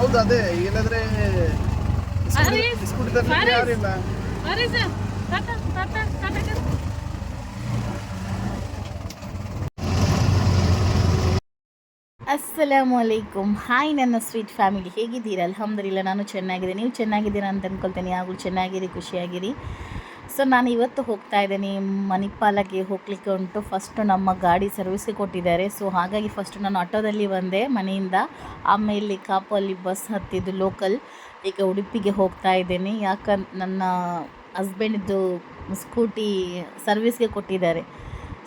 ಹೌದು ಅದೇ. ಇಲ್ಲದ್ರೆ. ಯಾರಿಲ್ಲ. ಅಸ್ಸಲಾಮು ಅಲೈಕುಮ್. ಹಾಯ್ ನನ್ನ ಸ್ವೀಟ್ ಫ್ಯಾಮಿಲಿ. ಹೇಗಿದ್ದೀರಾ? ಅಲ್ಹಮ್ದಿಲ್ಲ ನಾನು ಚೆನ್ನಾಗಿದ್ದೀನಿ. ನೀವು ಚೆನ್ನಾಗಿದ್ದೀರಾ ಅಂತ ಅಂದ್ಕೊಳ್ತೇನೆ ಯಾವಾಗಲೂ ಚೆನ್ನಾಗಿರಿ ಖುಷಿಯಾಗಿರಿ. ಸೊ ನಾನು ಇವತ್ತು ಹೋಗ್ತಾ ಇದ್ದೀನಿ. ಮಣಿಪಾಲಕ್ಕೆ ಹೋಗ್ಲಿಕ್ಕೆ ಉಂಟು. ಫಸ್ಟು ನಮ್ಮ ಗಾಡಿ ಸರ್ವಿಸ್ಗೆ ಕೊಟ್ಟಿದ್ದಾರೆ. ಸೊ ಹಾಗಾಗಿ ಫಸ್ಟ್ ನಾನು ಆಟೋದಲ್ಲಿ ಬಂದೆ ಮನೆಯಿಂದ. ಆಮೇಲೆ ಕಾಪಲ್ಲಿ ಬಸ್ ಹತ್ತಿದ್ದು ಲೋಕಲ್ ಈಗ ಉಡುಪಿಗೆ ಹೋಗ್ತಾ ಇದ್ದೀನಿ. ಯಾಕಂದ್ರೆ ನನ್ನ ಹಸ್ಬೆಂಡಿದ್ದು ಸ್ಕೂಟಿ ಸರ್ವಿಸ್ಗೆ ಕೊಟ್ಟಿದ್ದಾರೆ.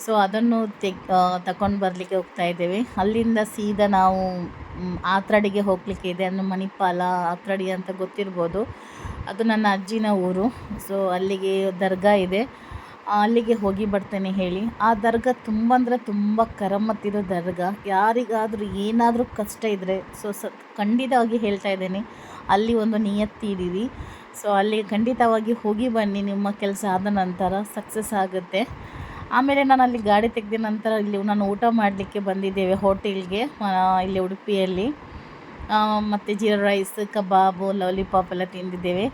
ಸೊ ಅದನ್ನು ತೆಗ್ ತಗೊಂಡು ಬರಲಿಕ್ಕೆ ಹೋಗ್ತಾ ಇದ್ದೇವೆ. ಅಲ್ಲಿಂದ ಸೀದಾ ನಾವು ಆತ್ರಡಿಗೆ ಹೋಗಲಿಕ್ಕೆ ಇದೆ. ಅಂದರೆ ಮಣಿಪಾಲ ಆತ್ರಡಿ ಅಂತ ಗೊತ್ತಿರ್ಬೋದು. ಅದು ನನ್ನ ಅಜ್ಜಿನ ಊರು. ಸೊ ಅಲ್ಲಿಗೆ ದರ್ಗಾ ಇದೆ. ಅಲ್ಲಿಗೆ ಹೋಗಿ ಬರ್ತೇನೆ ಹೇಳಿ. ಆ ದರ್ಗಾ ತುಂಬ ಅಂದರೆ ತುಂಬ ಕರಮತ್ತಿರೋ ದರ್ಗಾ. ಯಾರಿಗಾದರೂ ಏನಾದರೂ ಕಷ್ಟ ಇದ್ದರೆ ಸೊ ಸ, ಖಂಡಿತವಾಗಿ ಹೇಳ್ತಾ ಇದ್ದೇನೆ. ಅಲ್ಲಿ ಒಂದು ನಿಯತ್ತಿ ಇದ್ದೀವಿ ಸೊ ಅಲ್ಲಿ ಖಂಡಿತವಾಗಿ ಹೋಗಿ ಬನ್ನಿ. ನಿಮ್ಮ ಕೆಲಸ ಆದ ನಂತರ ಸಕ್ಸಸ್ ಆಗುತ್ತೆ. ಆಮೇಲೆ ನಾನು ಅಲ್ಲಿ ಗಾಡಿ ತೆಗೆದ ನಂತರ ಇಲ್ಲಿ ನಾನು ಊಟ ಮಾಡಲಿಕ್ಕೆ ಬಂದಿದ್ದೇವೆ ಹೋಟೆಲ್ಗೆ ಇಲ್ಲಿ ಉಡುಪಿಯಲ್ಲಿ. ಮತ್ತು ಜೀರಾ ರೈಸ್, ಕಬಾಬು ಲಾಲಿಪಾಪ್ ಎಲ್ಲ ತಿಂದಿದ್ದೇವೆ.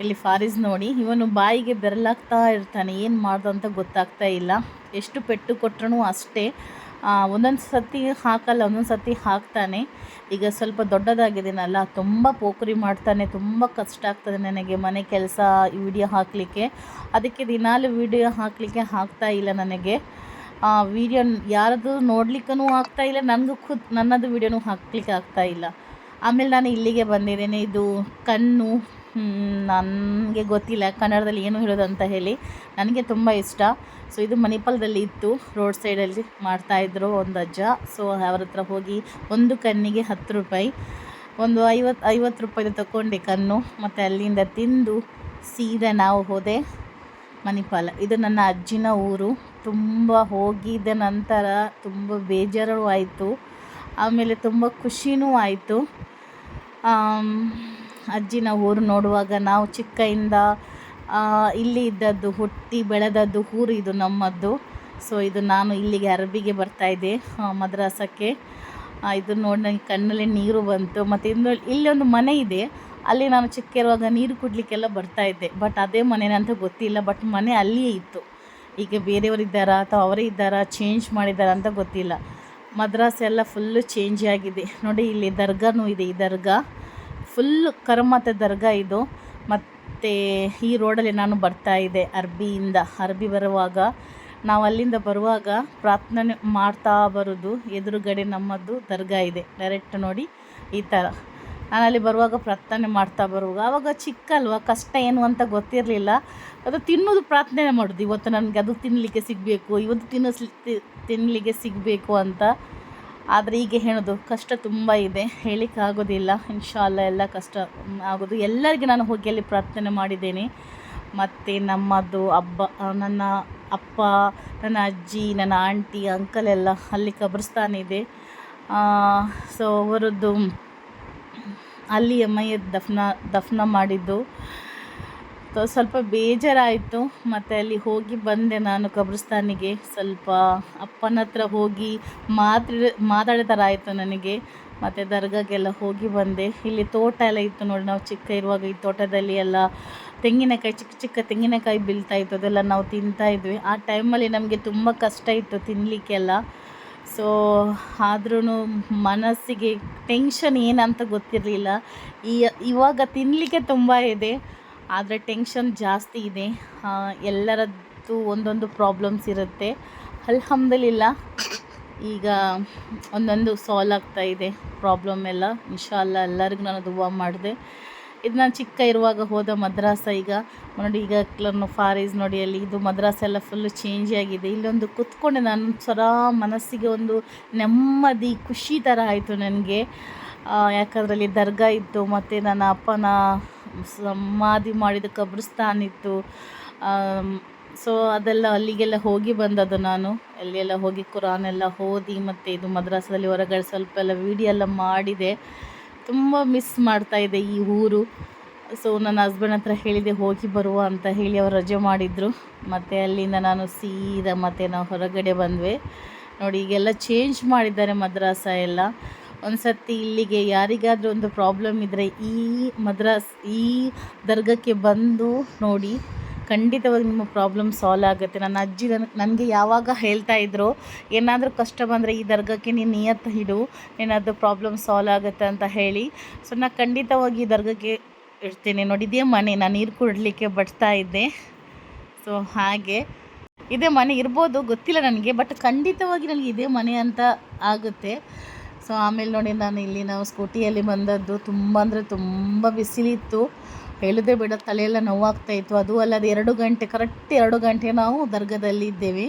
ಇಲ್ಲಿ ಫಾರಿಸ್ ನೋಡಿ, ಇವನು ಬಾಯಿಗೆ ಬೆರಲಾಗ್ತಾ ಇರ್ತಾನೆ, ಏನು ಮಾಡ್ದು ಅಂತ ಗೊತ್ತಾಗ್ತಾ ಇಲ್ಲ. ಎಷ್ಟು ಪೆಟ್ಟು ಕೊಟ್ಟರು ಅಷ್ಟೇ. ಒಂದೊಂದು ಸತಿ ಹಾಕಲ್ಲ, ಒಂದೊಂದು ಸರ್ತಿ ಹಾಕ್ತಾನೆ. ಈಗ ಸ್ವಲ್ಪ ದೊಡ್ಡದಾಗಿದ್ದೀನಲ್ಲ ತುಂಬ ಪೋಖರಿ ಮಾಡ್ತಾನೆ, ತುಂಬ ಕಷ್ಟ ಆಗ್ತದೆ ನನಗೆ ಮನೆ ಕೆಲಸ ವಿಡಿಯೋ ಹಾಕಲಿಕ್ಕೆ. ಅದಕ್ಕೆ ದಿನಾಲು ವಿಡಿಯೋ ಹಾಕಲಿಕ್ಕೆ ಹಾಕ್ತಾ ಇಲ್ಲ ನನಗೆ. ವಿಡಿಯೋ ಯಾರದು ನೋಡ್ಲಿಕ್ಕೂ ಆಗ್ತಾ ಇಲ್ಲ, ನನಗೂ ಖುದ್, ನನ್ನದು ವಿಡಿಯೋನೂ ಹಾಕ್ಲಿಕ್ಕೆ ಆಗ್ತಾ ಇಲ್ಲ. ಆಮೇಲೆ ನಾನು ಇಲ್ಲಿಗೆ ಬಂದಿದ್ದೇನೆ. ಇದು ಕಣ್ಣು ನನಗೆ ಗೊತ್ತಿಲ್ಲ, ಕನ್ನಡದಲ್ಲಿ ಏನು ಹೇಳೋದು ಅಂತ ಹೇಳಿ. ನನಗೆ ತುಂಬ ಇಷ್ಟ. ಸೊ ಇದು ಮಣಿಪಾಲದಲ್ಲಿ ಇತ್ತು. ರೋಡ್ ಸೈಡಲ್ಲಿ ಮಾಡ್ತಾಯಿದ್ರು ಒಂದು ಅಜ್ಜ. ಸೊ ಅವ್ರ ಹತ್ರ ಹೋಗಿ ಒಂದು ಕಣ್ಣಿಗೆ ಹತ್ತು ರೂಪಾಯಿ, ಒಂದು ಐವತ್ತು ಐವತ್ತು ರೂಪಾಯಿದು ತಗೊಂಡೆ ಕಣ್ಣು. ಮತ್ತು ಅಲ್ಲಿಂದ ತಿಂದು ಸೀದಾ ನಾವು ಹೋದೆ ಮಣಿಪಾಲ. ಇದು ನನ್ನ ಅಜ್ಜಿನ ಊರು. ತುಂಬ ಹೋಗಿದ್ದ ನಂತರ ತುಂಬ ಬೇಜಾರು ಆಯಿತು. ಆಮೇಲೆ ತುಂಬ ಖುಷಿನೂ ಆಯಿತು. ಅಜ್ಜಿನ ಊರು ನೋಡುವಾಗ ನಾವು ಚಿಕ್ಕಯಿಂದ ಇಲ್ಲಿ ಇದ್ದದ್ದು ಹುಟ್ಟಿ ಬೆಳೆದದ್ದು ಊರು ಇದು ನಮ್ಮದ್ದು. ಸೊ ಇದು ನಾನು ಇಲ್ಲಿಗೆ ಅರಬಿಗೆ ಬರ್ತಾಯಿದ್ದೆ ಮದ್ರಾಸಕ್ಕೆ. ಇದು ನೋಡಿ ನನಗೆ ಕಣ್ಣಲ್ಲಿ ನೀರು ಬಂತು. ಮತ್ತು ಇನ್ನು ಒಂದು ಮನೆ ಇದೆ, ಅಲ್ಲಿ ನಾನು ಚಿಕ್ಕ ಇರುವಾಗ ನೀರು ಕುಡಲಿಕ್ಕೆಲ್ಲ ಬರ್ತಾಯಿದ್ದೆ ಬಟ್ ಅದೇ ಮನೆನಂತ ಗೊತ್ತಿಲ್ಲ ಬಟ್ ಮನೆ ಅಲ್ಲಿಯೇ ಇತ್ತು. ಈಗ ಬೇರೆಯವರಿದ್ದಾರಾ ಅಥವಾ ಅವರೇ ಇದ್ದಾರಾ ಚೇಂಜ್ ಮಾಡಿದ್ದಾರಾ ಅಂತ ಗೊತ್ತಿಲ್ಲ. ಮದ್ರಾಸ್ ಎಲ್ಲ ಫುಲ್ಲು ಚೇಂಜ್ ಆಗಿದೆ. ನೋಡಿ ಇಲ್ಲಿ ದರ್ಗಾನೂ ಇದೆ, ಈ ದರ್ಗಾ. ಫುಲ್ಲು ಕರಮತೆ ದರ್ಗಾ ಇದು. ಮತ್ತು ಈ ರೋಡಲ್ಲಿ ನಾನು ಬರ್ತಾ ಇದ್ದೆ ಅರ್ಬಿಯಿಂದ. ಅರ್ಬಿ ಬರುವಾಗ ನಾವು ಅಲ್ಲಿಂದ ಬರುವಾಗ ಪ್ರಾರ್ಥನೆ ಮಾಡ್ತಾ ಬರೋದು, ಎದುರುಗಡೆ ನಮ್ಮದು ದರ್ಗಾ ಇದೆ. ಡೈರೆಕ್ಟ್ ನೋಡಿ ಈ ಥರ ನಾನು ಅಲ್ಲಿ ಬರುವಾಗ ಪ್ರಾರ್ಥನೆ ಮಾಡ್ತಾ ಬರುವಾಗ. ಆವಾಗ ಚಿಕ್ಕ ಅಲ್ವಾ ಕಷ್ಟ ಏನು ಅಂತ ಗೊತ್ತಿರಲಿಲ್ಲ. ಅದು ತಿನ್ನೋದು ಪ್ರಾರ್ಥನೆ ಮಾಡೋದು. ಇವತ್ತು ನನಗೆ ಅದು ತಿನ್ನಲಿಕ್ಕೆ ಸಿಗಬೇಕು, ಇವತ್ತು ತಿನ್ನಿಸ್ ತಿನ್ನಲಿಕ್ಕೆ ಸಿಗಬೇಕು ಅಂತ. ಆದರೆ ಈಗ ಹೇಳೋದು, ಕಷ್ಟ ತುಂಬ ಇದೆ ಹೇಳಿಕ್ಕಾಗೋದಿಲ್ಲ ಇನ್ಶಾಲ್ಲ ಎಲ್ಲ ಕಷ್ಟ ಆಗೋದು. ಎಲ್ಲರಿಗೆ ನಾನು ಹೋಗಿ ಅಲ್ಲಿ ಪ್ರಾರ್ಥನೆ ಮಾಡಿದ್ದೇನೆ. ಮತ್ತು ನಮ್ಮದು ಹಬ್ಬ ನನ್ನ ಅಪ್ಪ, ನನ್ನ ಅಜ್ಜಿ, ನನ್ನ ಆಂಟಿ, ಅಂಕಲ್ ಎಲ್ಲ ಅಲ್ಲಿ ಕಬ್ರಿಸ್ತಾನ ಇದೆ. ಸೊ ಅವರದ್ದು ಅಲ್ಲಿ ಅಮ್ಮಯ್ಯ ದಫ್ನ, ದಫನ ಮಾಡಿದ್ದು. ಸೊ ಸ್ವಲ್ಪ ಬೇಜಾರಾಯಿತು. ಮತ್ತು ಅಲ್ಲಿ ಹೋಗಿ ಬಂದೆ ನಾನು ಕಬ್ರಿಸ್ತಾನಿಗೆ. ಸ್ವಲ್ಪ ಅಪ್ಪನ ಹತ್ರ ಹೋಗಿ ಮಾತಾಡ ಮಾತಾಡೋ ಥರ ಆಯಿತು ನನಗೆ. ಮತ್ತು ದರ್ಗಾಗೆಲ್ಲ ಹೋಗಿ ಬಂದೆ. ಇಲ್ಲಿ ತೋಟ ಎಲ್ಲ ಇತ್ತು ನೋಡಿ, ನಾವು ಚಿಕ್ಕ ಇರುವಾಗ ಈ ತೋಟದಲ್ಲಿ ಎಲ್ಲ ತೆಂಗಿನಕಾಯಿ, ಚಿಕ್ಕ ಚಿಕ್ಕ ತೆಂಗಿನಕಾಯಿ ಬೀಳ್ತಾ ಇತ್ತು. ಅದೆಲ್ಲ ನಾವು ತಿಂತಾ ಇದ್ವಿ. ಆ ಟೈಮಲ್ಲಿ ನಮಗೆ ತುಂಬ ಕಷ್ಟ ಇತ್ತು ತಿನ್ನಲಿಕ್ಕೆಲ್ಲ ಸೊ ಆದ್ರೂ ಮನಸ್ಸಿಗೆ ಟೆನ್ಷನ್ ಏನಂತ ಗೊತ್ತಿರಲಿಲ್ಲ. ಈ, ಇವಾಗ ತಿನ್ನಲಿಕ್ಕೆ ತುಂಬ ಇದೆ. ಆದರೆ ಟೆನ್ಷನ್ ಜಾಸ್ತಿ ಇದೆ. ಎಲ್ಲರದ್ದು ಒಂದೊಂದು ಪ್ರಾಬ್ಲಮ್ಸ್ ಇರುತ್ತೆ. ಅಲ್ಹಮ್ದಲಿಲ್ಲ, ಈಗ ಒಂದೊಂದು ಸಾಲ್ವ್ ಆಗ್ತಾ ಇದೆ ಪ್ರಾಬ್ಲಮ್ ಎಲ್ಲ. ಇನ್ಶಾಲ್ಲ ಎಲ್ಲರಿಗೂ ನಾನು ದುವಾ ಮಾಡಿದೆ. ಇದು ನಾನು ಚಿಕ್ಕ ಇರುವಾಗ ಹೋದ ಮದ್ರಾಸ ಈಗ. ನೋಡಿ, ಈಗ ಕ್ಲರ್ನು ಫಾರೀಸ್ ನೋಡಿ, ಅಲ್ಲಿ ಇದು ಮದ್ರಾಸ ಎಲ್ಲ ಫುಲ್ಲು ಚೇಂಜ್ ಆಗಿದೆ. ಇಲ್ಲೊಂದು ಕುತ್ಕೊಂಡೆ ನಾನು ಸರ ಮನಸ್ಸಿಗೆ ಒಂದು ನೆಮ್ಮದಿ, ಖುಷಿ ಥರ ಆಯಿತು ನನಗೆ. ಯಾಕಂದ್ರೆ ಅಲ್ಲಿ ದರ್ಗಾ ಇತ್ತು, ಮತ್ತು ನನ್ನ ಅಪ್ಪನ ಸಮಾಧಿ ಮಾಡಿದ ಕಬ್ರಿಸ್ತಾನ್ ಇತ್ತು. ಸೊ ಅದೆಲ್ಲ ಅಲ್ಲಿಗೆಲ್ಲ ಹೋಗಿ ಬಂದದ್ದು ನಾನು. ಅಲ್ಲಿಗೆಲ್ಲ ಹೋಗಿ ಕುರಾನ್ ಎಲ್ಲ ಓದಿ ಮತ್ತು ಇದು ಮದ್ರಾಸದಲ್ಲಿ ಹೊರಗಡೆ ಸ್ವಲ್ಪ ಎಲ್ಲ ವಿಡಿಯೋ ಎಲ್ಲ ಮಾಡಿದೆ. ತುಂಬ ಮಿಸ್ ಮಾಡ್ತಾ ಇದೆ ಈ ಊರು. ಸೊ ನನ್ನ ಹಸ್ಬೆಂಡ್ ಹತ್ರ ಹೇಳಿದೆ, ಹೋಗಿ ಬರುವ ಅಂತ ಹೇಳಿ ಅವರು ರಜೆ ಮಾಡಿದರು. ಮತ್ತು ಅಲ್ಲಿಂದ ನಾನು ಸೀದಾ ಮತ್ತೆ ನಾವು ಹೊರಗಡೆ ಬಂದ್ವಿ. ನೋಡಿ, ಈಗೆಲ್ಲ ಚೇಂಜ್ ಮಾಡಿದ್ದಾರೆ ಮದ್ರಾಸ ಎಲ್ಲ. ಒಂದು ಇಲ್ಲಿಗೆ ಯಾರಿಗಾದರೂ ಒಂದು ಪ್ರಾಬ್ಲಮ್ ಇದ್ದರೆ ಈ ಮದ್ರಾಸ್, ಈ ದರ್ಗಕ್ಕೆ ಬಂದು ನೋಡಿ. ಖಂಡಿತವಾಗಿ ನಿಮ್ಮ ಪ್ರಾಬ್ಲಮ್ ಸಾಲ್ವ್ ಆಗುತ್ತೆ. ನನ್ನ ಅಜ್ಜಿ ನನ್, ನನಗೆ ಯಾವಾಗ ಹೇಳ್ತಾ ಇದ್ರು, ಏನಾದರೂ ಕಷ್ಟ ಬಂದರೆ ಈ ದರ್ಗಕ್ಕೆ ನೀನು ನಿಯತ್ತು ಇಡು, ಏನಾದರೂ ಪ್ರಾಬ್ಲಮ್ ಸಾಲ್ವ್ ಆಗುತ್ತೆ ಅಂತ ಹೇಳಿ. ಸೊ ನಾನು ಖಂಡಿತವಾಗಿ ಈ ದರ್ಗಕ್ಕೆ ಇರ್ತೀನಿ. ನೋಡಿ, ಇದೇ ಮನೆ ನಾನು ನೀರು ಕುಡಲಿಕ್ಕೆ ಬಡ್ತಾ ಇದ್ದೆ. ಸೊ ಹಾಗೆ. ಇದೇ ಮನೆ ಇರ್ಬೋದು, ಗೊತ್ತಿಲ್ಲ ನನಗೆ ಬಟ್ ಖಂಡಿತವಾಗಿ ನನಗೆ ಇದೇ ಮನೆ ಅಂತ ಆಗುತ್ತೆ. ಸೊ ಆಮೇಲೆ ನೋಡಿ ನಾನು ಇಲ್ಲಿ ನಾವು ಸ್ಕೂಟಿಯಲ್ಲಿ ಬಂದದ್ದು ತುಂಬ ಅಂದರೆ ತುಂಬ ಬಿಸಿಲಿತ್ತು. ಹೇಳೋದೇ ಬೇಡ, ತಲೆಯೆಲ್ಲ ನೋವಾಗ್ತಾ ಇತ್ತು. ಅದು ಅಲ್ಲದೆ ಎರಡು ಗಂಟೆ, ಕರೆಕ್ಟ್ ಎರಡು ಗಂಟೆ ನಾವು ದರ್ಗದಲ್ಲಿ ಇದ್ದೇವೆ,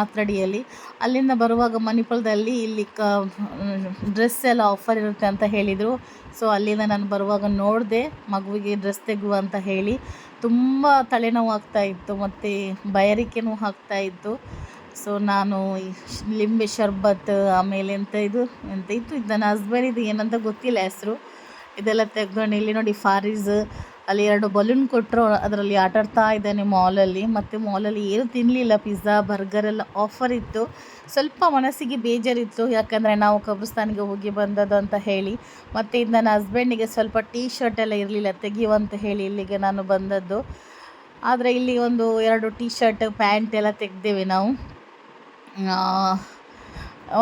ಆತ್ರಡಿಯಲ್ಲಿ. ಅಲ್ಲಿಂದ ಬರುವಾಗ ಮಣಿಪಾಲದಲ್ಲಿ ಇಲ್ಲಿ ಕ, ಡ್ರೆಸ್ ಎಲ್ಲ ಆಫರ್ ಇರುತ್ತೆ ಅಂತ ಹೇಳಿದರು. ಸೊ ಅಲ್ಲಿಂದ ನಾನು ಬರುವಾಗ ನೋಡಿದೆ, ಮಗುವಿಗೆ ಡ್ರೆಸ್ ತೆಗುವ ಅಂತ ಹೇಳಿ. ತುಂಬ ತಲೆನೋವು ಆಗ್ತಾ ಇತ್ತು, ಮತ್ತು ಬಯರಿಕೆನೂ ಆಗ್ತಾ ಇತ್ತು. ಸೊ ನಾನು ಲಿಂಬೆ ಶರ್ಬತ್, ಆಮೇಲೆ ಎಂತ ಇದು, ಎಂತ ಇತ್ತು? ಇದು ನನ್ನ ಹಸ್ಬೆಂಡ್ ಇದು, ಏನಂತ ಗೊತ್ತಿಲ್ಲ ಹೆಸರು. ಇದೆಲ್ಲ ತೆಗ್ಕೊಂಡು ಇಲ್ಲಿ ನೋಡಿ ಫಾರೀಸ್ ಅಲ್ಲಿ ಎರಡು ಬಲೂನ್ ಕೊಟ್ಟರು ಅದರಲ್ಲಿ ಆಟಾಡ್ತಾ ಇದ್ದಾನೆ ಮಾಲಲ್ಲಿ ಮತ್ತು ಮಾಲಲ್ಲಿ ಏನು ತಿನ್ನಲಿಲ್ಲ ಪಿಜ್ಜಾ ಬರ್ಗರ್ ಎಲ್ಲ ಆಫರ್ ಇತ್ತು. ಸ್ವಲ್ಪ ಮನಸ್ಸಿಗೆ ಬೇಜಾರಿತ್ತು, ಯಾಕಂದರೆ ನಾವು ಕಬ್ರಿಸ್ತಾನಿಗೆ ಹೋಗಿ ಬಂದದ್ದು ಅಂತ ಹೇಳಿ. ಮತ್ತು ಇದು ನನ್ನ ಹಸ್ಬೆಂಡಿಗೆ ಸ್ವಲ್ಪ ಟೀ ಶರ್ಟ್ ಎಲ್ಲ ಇರಲಿಲ್ಲ ತೆಗಿಯುವಂತ ಹೇಳಿ ಇಲ್ಲಿಗೆ ನಾನು ಬಂದದ್ದು. ಆದರೆ ಇಲ್ಲಿ ಒಂದು ಎರಡು ಟೀ ಶರ್ಟ್ ಪ್ಯಾಂಟ್ ಎಲ್ಲ ತೆಗ್ದೇವೆ ನಾವು.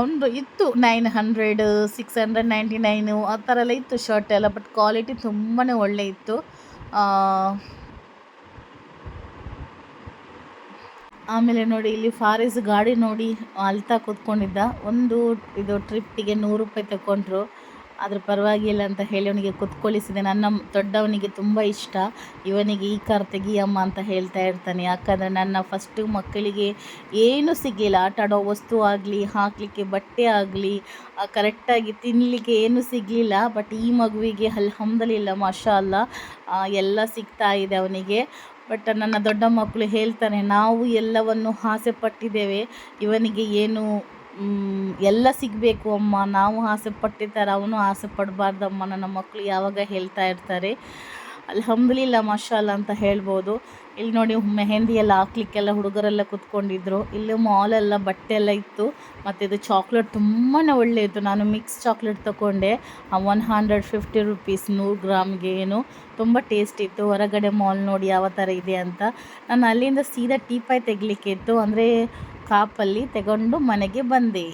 ಒಂದು ಇತ್ತು nine hundred six hundred ninety nine ಆ ಥರ ಎಲ್ಲ ಇತ್ತು ಶರ್ಟ್ ಎಲ್ಲ ಬಟ್ ಕ್ವಾಲಿಟಿ ತುಂಬಾ ಒಳ್ಳೆ ಇತ್ತು. ಆಮೇಲೆ ನೋಡಿ, ಇಲ್ಲಿ ಫಾರೆಸ್ಟ್ ಗಾಡಿ ನೋಡಿ ಅಳ್ತಾ ಕೂತ್ಕೊಂಡಿದ್ದ. ಒಂದು ಇದು ಟ್ರಿಪ್ಪಿಗೆ ನೂರು ರೂಪಾಯಿ ತಗೊಂಡ್ರು ಅದ್ರ ಪರವಾಗಿಲ್ಲ ಅಂತ ಹೇಳಿ ಅವನಿಗೆ ಕುತ್ಕೊಳಿಸಿದೆ. ನನ್ನ ದೊಡ್ಡವನಿಗೆ ತುಂಬ ಇಷ್ಟ. ಇವನಿಗೆ ಈ ಕಾರ್ ತೆಗಿಯಮ್ಮ ಅಂತ ಹೇಳ್ತಾ ಇರ್ತಾನೆ. ಯಾಕಂದರೆ ನನ್ನ ಫಸ್ಟು ಮಕ್ಕಳಿಗೆ ಏನೂ ಸಿಗಲಿಲ್ಲ. ಆಟ ಆಡೋ ವಸ್ತು ಆಗಲಿ, ಹಾಕಲಿಕ್ಕೆ ಬಟ್ಟೆ ಆಗಲಿ ಕರೆಕ್ಟಾಗಿ ತಿನ್ನಲಿಕ್ಕೆ ಏನೂ ಸಿಗಲಿಲ್ಲ. ಬಟ್ ಈ ಮಗುವಿಗೆ ಅಲ್ಹಮ್ದಲಿಲ್ಲ ಮಾಷಾ ಅಲ್ಲ ಎಲ್ಲ ಸಿಗ್ತಾ ಇದೆ ಅವನಿಗೆ. ಬಟ್ ನನ್ನ ದೊಡ್ಡ ಮಕ್ಕಳು ಹೇಳ್ತಾನೆ ನಾವು ಎಲ್ಲವನ್ನು ಆಸೆ ಪಟ್ಟಿದ್ದೇವೆ. ಇವನಿಗೆ ಏನು ಎಲ್ಲ ಸಿಗಬೇಕು ಅಮ್ಮ. ನಾವು ಆಸೆ ಪಟ್ಟಿದ್ದಾರೆ ಅವನು ಆಸೆ ಪಡಬಾರ್ದಮ್ಮ ನನ್ನ ಮಕ್ಕಳು ಯಾವಾಗ ಹೇಳ್ತಾ ಇರ್ತಾರೆ? ಅಲ್ಹಮ್ದುಲಿಲ್ಲ ಮಾಷಾಲ್ ಅಂತ ಹೇಳ್ಬೋದು. ಇಲ್ಲಿ ನೋಡಿ, ಮೆಹಂದಿ ಎಲ್ಲ ಹಾಕ್ಲಿಕ್ಕೆಲ್ಲ ಹುಡುಗರೆಲ್ಲ ಕುತ್ಕೊಂಡಿದ್ರು. ಇಲ್ಲಿ ಮಾಲೆಲ್ಲ ಬಟ್ಟೆ ಎಲ್ಲ ಇತ್ತು. ಮತ್ತು ಇದು ಚಾಕ್ಲೇಟ್ ತುಂಬಾ ಒಳ್ಳೆಯದು. ನಾನು ಮಿಕ್ಸ್ ಚಾಕ್ಲೇಟ್ ತೊಗೊಂಡೆ ಒನ್ ಹಂಡ್ರೆಡ್ ಫಿಫ್ಟಿ ರುಪೀಸ್ ನೂರು ಗ್ರಾಮ್ಗೆ ಏನು. ತುಂಬ ಟೇಸ್ಟ್ ಇತ್ತು. ಹೊರಗಡೆ ಮಾಲ್ ನೋಡಿ ಯಾವ ಥರ ಇದೆ ಅಂತ. ನಾನು ಅಲ್ಲಿಂದ ಸೀದಾ ಟೀಪಾಯ್ ತೆಗಲಿಕ್ಕೆ ಇತ್ತು. ಅಂದರೆ ಕಾಪಲ್ಲಿ ತಗೊಂಡು ಮನೆಗೆ ಬಂದೆ.